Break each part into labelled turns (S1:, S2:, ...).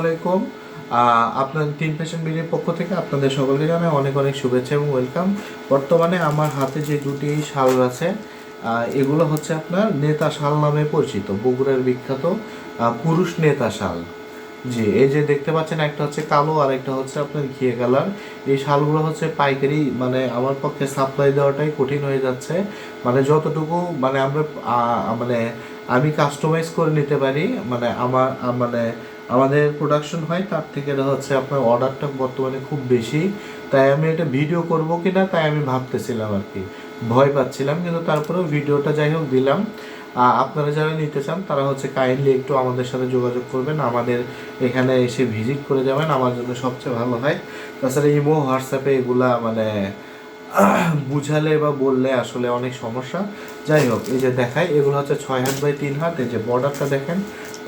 S1: আলাইকুম। আপনার তিন ফ্যাশন বিডির পক্ষ থেকে আপনাদের সকলকে জানাই অনেক অনেক শুভেচ্ছা এবং ওয়েলকাম বর্তমানে আমার হাতে যে দুটি শাল আছে এগুলো হচ্ছে আপনার নেতা শাল নামে পরিচিত, বগুড়ার বিখ্যাত পুরুষ নেতা শাল। জি, এই যে দেখতে পাচ্ছেন, একটা হচ্ছে কালো আর একটা হচ্ছে আপনার ঘিয়ে কালার। এই শালগুলো হচ্ছে পাইকারি মানে আমার পক্ষে সাপ্লাই দেওয়াটাই কঠিন হয়ে যাচ্ছে। মানে যতটুকু মানে আমরা মানে আমি কাস্টমাইজ করে নিতে পারি মানে আমার মানে আমাদের প্রোডাকশন হয়, তার থেকে এটা হচ্ছে আপনার অর্ডারটা বর্তমানে খুব বেশি। তাই আমি এটা ভিডিও করব কি না তাই আমি ভাবতেছিলাম আর কি। ভয় পাচ্ছিলাম, কিন্তু তারপরেও ভিডিওটা যাই হোক দিলাম। আপনারা যারা নিতে চান, তারা হচ্ছে কাইন্ডলি একটু আমাদের সাথে যোগাযোগ করবেন। আমাদের এখানে এসে ভিজিট করে যাবেন, আমার জন্য সবচেয়ে ভালো হয়। তাছাড়া ইমো, হোয়াটসঅ্যাপে এগুলা মানে বুঝালে বা বললে আসলে অনেক সমস্যা। যাই হোক, এই যে দেখায় এগুলো হচ্ছে ছয় হাত বাই তিন হাত। এই যে বর্ডারটা দেখেন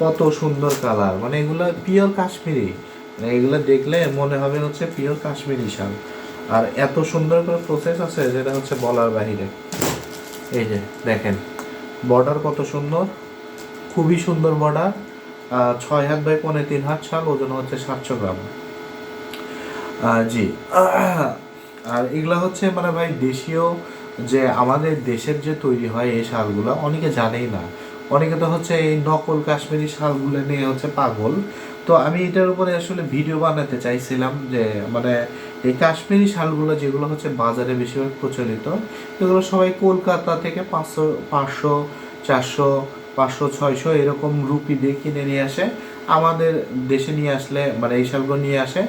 S1: কত সুন্দর কালার। মানে এগুলো পিওর কাশ্মীরি। মানে এগুলো দেখলে মনে হবে হচ্ছে পিওর কাশ্মীরি শাল। আর এত সুন্দর করে প্রসেস আছে যেটা হচ্ছে বলার বাহিরে। এই যে, দেখেন। বর্ডার কত সুন্দর। খুবই সুন্দর বর্ডার ছয় হাত বাই পনেরো তিন হাত শাল, ওজন হচ্ছে সাতশো গ্রাম। জি, আর এগুলা হচ্ছে মানে ভাই দেশীয় যে আমাদের দেশের যে তৈরি হয় এই শালগুলো, অনেকে জানেই না। অনেকে তো হচ্ছে এই নকল কাশ্মীরি শালগুলো নিয়ে হচ্ছে পাগল। তো আমি এটার উপরে আসলে ভিডিও বানাতে চাইছিলাম যে মানে এই কাশ্মীরি শালগুলো যেগুলো হচ্ছে বাজারে বেশিরভাগ প্রচলিত, এগুলো সবাই কলকাতা থেকে পাঁচশো পাঁচশো, চারশো, পাঁচশো, ছয়শো এরকম রুপি দিয়ে কিনে নিয়ে আসে। আমাদের দেশে নিয়ে আসলে মানে এই শালগুলো নিয়ে আসে,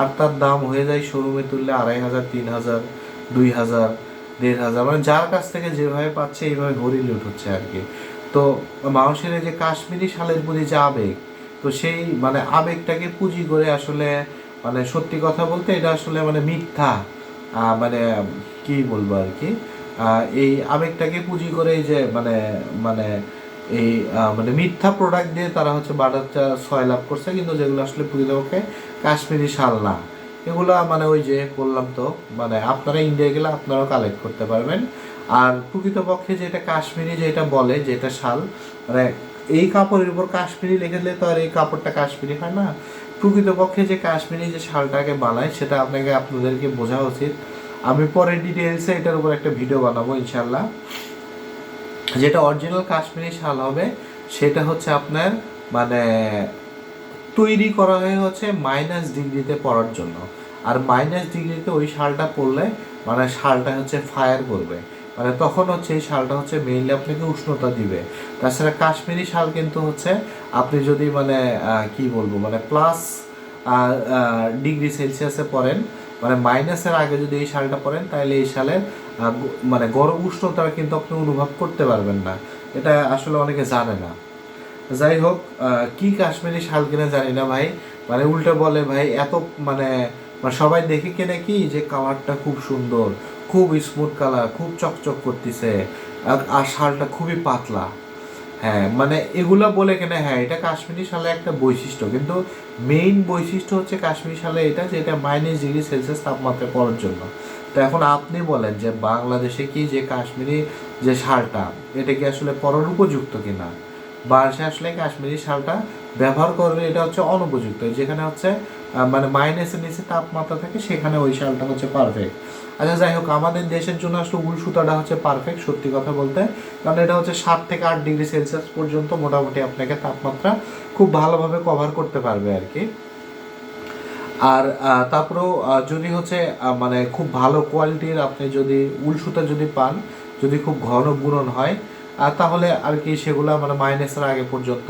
S1: আর তার দাম হয়ে যায় শোরুমে তুললে আড়াই হাজার, তিন হাজার, দুই হাজার, দেড় হাজার মানে যার কাছ থেকে যেভাবে পাচ্ছে এইভাবে ঘড়ি লুট হচ্ছে আর কি। তো মানুষের যে কাশ্মীরি শালের প্রতি যে আবেগ, তো সেই মানে আবেগটাকে পুঁজি করে আসলে মানে সত্যি কথা বলতে এটা আসলে মানে মিথ্যা মানে কি বলব আর কি এই আবেগটাকে পুঁজি করে যে মানে মানে এই মানে মিথ্যা প্রোডাক্ট দিয়ে তারা হচ্ছে বাজারটা ছয় লাভ করছে, কিন্তু যেগুলো আসলে প্রকৃতপক্ষে কাশ্মীরি শাল না। এগুলো মানে ওই যে বললাম তো মানে আপনারা ইন্ডিয়া গেলে আপনারাও কালেক্ট করতে পারবেন। আর প্রকৃতপক্ষে যেটা কাশ্মীরি যেটা বলে যেটা শাল মানে এই কাপড়ের উপর কাশ্মীরি লিখে দিলে তো আর এই কাপড়টা কাশ্মীরি হয় না। প্রকৃতপক্ষে যে কাশ্মীরি যে শালটাকে বানায়, সেটা আপনাকে আপনাদেরকে বোঝা উচিত। আমি পরে ডিটেলসে এটার উপর একটা ভিডিও বানাবো ইনশাল্লাহ যেটা অরিজিনাল কাশ্মীরি শাল হবে, সেটা হচ্ছে আপনার মানে তৈরি করা হয়ে হচ্ছে মাইনাস ডিগ্রিতে পড়ার জন্য। আর মাইনাস ডিগ্রিতে ওই শালটা পরলে মানে শালটা হচ্ছে ফায়ার করবে। মানে তখন হচ্ছে এই শালটা হচ্ছে মেইনলি আপনাকে উষ্ণতা দিবে। তাছাড়া কাশ্মীরি শাল কিন্তু হচ্ছে আপনি যদি মানে কি বলব মানে প্লাস ডিগ্রি সেলসিয়াসে পড়েন মানে মাইনাসের আগে যদি এই শালটা পরেন তাহলে এই শালের মানে গরম উষ্ণতা কিন্তু আপনি অনুভব করতে পারবেন না। এটা আসলে অনেকে জানে না। যাই হোক কি কাশ্মীরি শাল কিনা জানি না ভাই। মানে উল্টো বলে ভাই, এত মানে মানে সবাই দেখে কেনে কি যে কালারটা খুব সুন্দর। খুব স্মুথ কালার খুব চকচক করতেছে। আর- শালটা খুবই পাতলা। হ্যাঁ মানে এগুলা বলে কেন হ্যাঁ এটা কাশ্মীরি শালে একটা বৈশিষ্ট্য। কিন্তু মেইন বৈশিষ্ট্য হচ্ছে কাশ্মীরি শালে এটা, যে এটা মাইনাস ডিগ্রি সেলসিয়াস তাপমাত্রা পড়ার জন্য। তো এখন আপনি বলেন যে বাংলাদেশে কি যে কাশ্মীরি যে শালটা, এটা কি আসলে পরার উপযুক্ত কিনা? বাংলাদেশে আসলে কাশ্মীরি শালটা ব্যবহার করবে এটা হচ্ছে অনুপযুক্ত। যেখানে হচ্ছে মানে মাইনাসের নিচে তাপমাত্রা থাকে, সেখানে ওই শালটা হচ্ছে পারফেক্ট আচ্ছা যাই হোক, আমাদের দেশের জন্য আসলে উল সুতাটা হচ্ছে পারফেক্ট সত্যি কথা বলতে। কারণ এটা হচ্ছে সাত থেকে আট ডিগ্রি সেলসিয়াস পর্যন্ত মোটামুটি আপনাকে তাপমাত্রা খুব ভালোভাবে কভার করতে পারবে আর কি। আর তারপরেও যদি হচ্ছে মানে খুব ভালো কোয়ালিটির আপনি যদি উল সুতা যদি পান, যদি খুব ঘন বুনন হয় তাহলে আর কি সেগুলা মানে মাইনাসের আগে পর্যন্ত।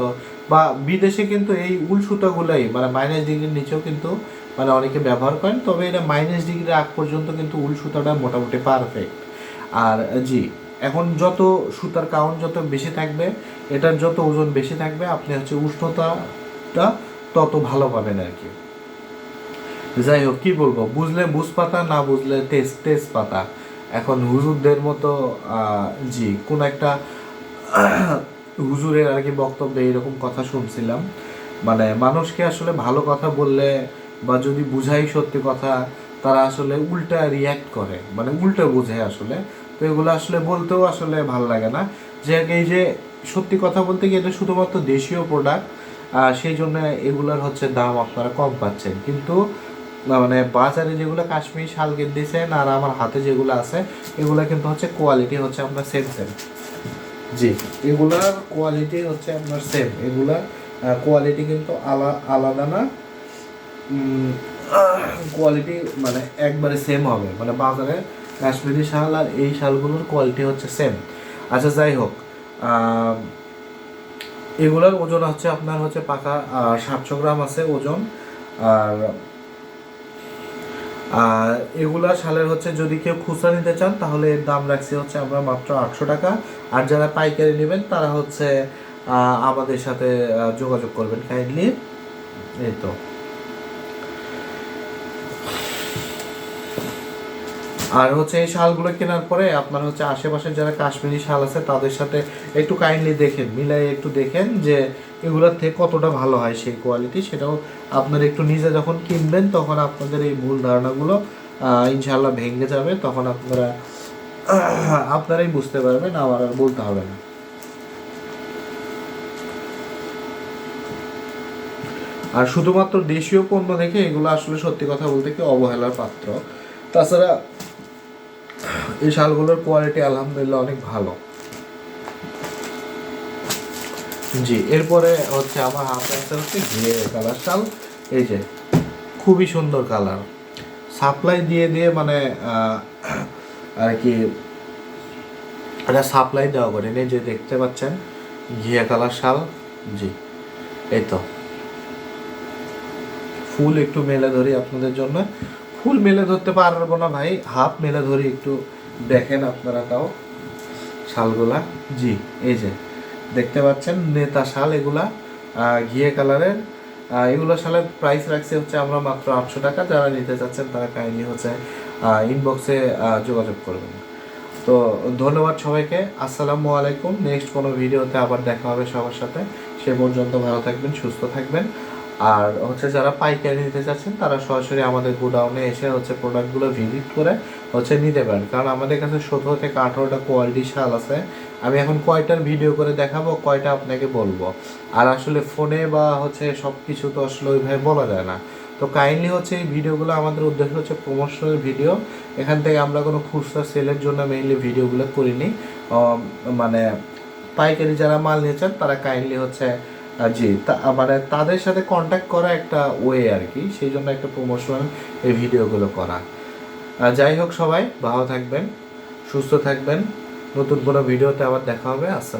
S1: বা বিদেশে কিন্তু এই উল সুতাগুলাই মানে মাইনাস ডিগ্রির নিচেও কিন্তু মানে অনেকে ব্যবহার করেন, তবে এটা মাইনাস ডিগ্রির আগ পর্যন্ত কিন্তু উল সুতাটা মোটামুটি পারফেক্ট আর জি, এখন যত সুতার কাউন্ট যত বেশি থাকবে, এটার যত ওজন বেশি থাকবে, আপনি হচ্ছে উষ্ণতাটা তত ভালো পাবেন আর কি। যাই হোক, কি বলব? বুঝলে বুঝ পাতা না বুঝলে তেজ তেজ পাতা। এখন হুজুরদের মতো জি, কোন একটা হুজুরের আর কি বক্তব্যে এরকম কথা শুনছিলাম। মানে মানুষকে আসলে ভালো কথা বললে বা যদি বুঝাই সত্যি কথা, তারা আসলে উল্টা রিয়্যাক্ট করে মানে উল্টা বোঝে আসলে। তো এগুলো আসলে বলতেও আসলে ভালো লাগে না। যে এই যে সত্যি কথা বলতে গিয়ে এটা শুধুমাত্র দেশীয় প্রোডাক্ট সেই জন্য এগুলোর হচ্ছে দাম আপনারা কম পাচ্ছেন। কিন্তু মানে বাজারে যেগুলো কাশ্মীর শাল দিয়েছেন আর আমার হাতে যেগুলো আছে, এগুলো কিন্তু হচ্ছে কোয়ালিটি হচ্ছে আপনার সেম সেম জি। এগুলার কোয়ালিটি হচ্ছে আপনার সেম এগুলার কোয়ালিটি কিন্তু আলা, আলাদা না। কোয়ালিটি মানে একবারে সেম হবে। মানে বাজারে কাশ্মীরি শাল আর এই শালগুলোর কোয়ালিটি হচ্ছে সেম আচ্ছা যাই হোক এগুলোর ওজন হচ্ছে আপনার হচ্ছে পাকা সাতশো গ্রাম আছে ওজন। আর আর এগুলা শালের হচ্ছে যদি কেউ খুচরা নিতে চান, তাহলে এর দাম রাখছি হচ্ছে আমরা মাত্র আটশো টাকা। আর যারা পাইকারি নেবেন, তারা হচ্ছে আমাদের সাথে যোগাযোগ করবেন কাইন্ডলি। এই তো। আর হচ্ছে এই শালগুলো কেনার পরে আপনার হচ্ছে আশেপাশে যারা কাশ্মীরি শাল আছে, তাদের সাথে একটু কাইন্ডলি দেখেন মিলাই একটু দেখেন যে এগুলোর থেকে কতটা ভালো হয় সেই কোয়ালিটি সেটাও আপনার একটু নিজে যখন কিনবেন, তখন আপনাদের এই ভুল ধারণাগুলো ইনশাল্লাহ ভেঙে যাবে। তখন আপনারা, আপনারাই বুঝতে পারবেন, আমার আর বলতে হবে না। আর শুধুমাত্র দেশীয় পণ্য দেখে এগুলো আসলে সত্যি কথা বলতে কি অবহেলার পাত্র। তাছাড়া এই শালগুলোর কোয়ালিটি আলহামদুলিল্লাহ অনেক ভালো। জি, এরপরে হচ্ছে আমার হাতে আছে হচ্ছে ঘিয়ে কালার শাল। এই যে, খুবই সুন্দর কালার সাপ্লাই দিয়ে দিয়ে মানে আর কি, এটা সাপ্লাই দেওয়া করে। এই যে দেখতে পাচ্ছেন ঘিয়া কালার শাল। জি, এই তো। ফুল একটু মেলে ধরি আপনাদের জন্য। ফুল মেলে ধরতে পারব না ভাই, হাফ মেলে ধরি একটু। দেখেন আপনারা তাও শালগুলা। জি। এই যে দেখতে পাচ্ছেন নেতা শাল এগুলা ঘিয়ে কালারের। এগুলো শালের প্রাইস রাখছে হচ্ছে আমরা মাত্র আটশো টাকা। যারা নিতে চাচ্ছেন তারা কাইন্ডলি হচ্ছে ইনবক্সে যোগাযোগ করবেন। তো ধন্যবাদ সবাইকে। আসসালামু আলাইকুম। নেক্সট কোনো ভিডিওতে আবার দেখা হবে সবার সাথে। সে পর্যন্ত ভালো থাকবেন সুস্থ থাকবেন। আর হচ্ছে যারা পাইকারি নিতে চাচ্ছেন তারা সরাসরি আমাদের গোডাউনে এসে হচ্ছে প্রোডাক্টগুলো ভিজিট করে হচ্ছে নিতে পারেন। কারণ আমাদের কাছে সতেরো থেকে আঠারোটা কোয়ালিটি শাল আছে। আমি এখন কয়টার ভিডিও করে দেখাবো, কয়টা আপনাকে বলব। আর আসলে ফোনে বা হচ্ছে সব কিছু তো আসলে ওইভাবে বলা যায় না। তো কাইন্ডলি হচ্ছে এই ভিডিওগুলো আমাদের উদ্দেশ্য হচ্ছে প্রমোশনাল ভিডিও এখান থেকে আমরা কোনো খুচরা সেলের জন্য মেইনলি ভিডিওগুলো করিনি। মানে পাইকারি যারা মাল নিয়েছেন তারা কাইন্ডলি হচ্ছে জি, তা- মানে তাদের সাথে কন্ট্যাক্ট করা একটা ওয়ে আর কি। সেই জন্য একটা প্রমোশনাল এই ভিডিওগুলো করা। যাই হোক সবাই ভালো থাকবেন সুস্থ থাকবেন। নতুন কোনো ভিডিওতে আবার দেখা হবে। আসসালাম